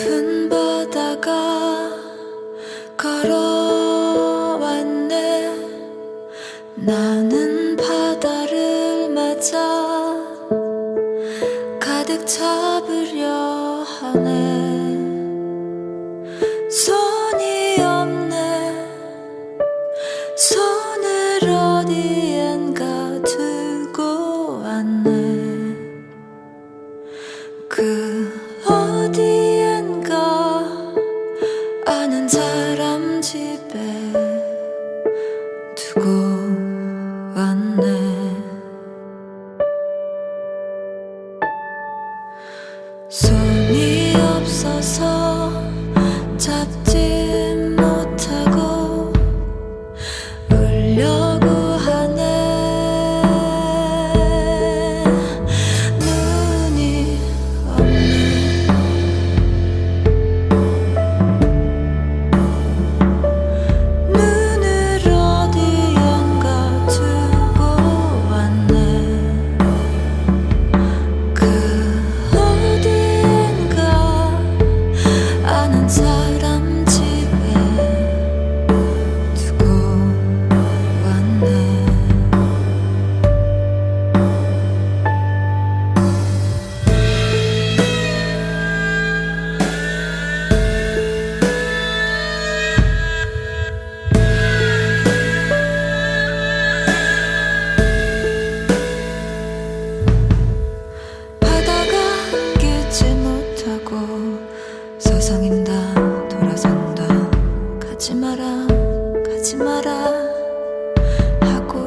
깊은 바다가 걸어왔네. 나는 바다를 맞아 가득 잡으려 하네 손이 없어서 잡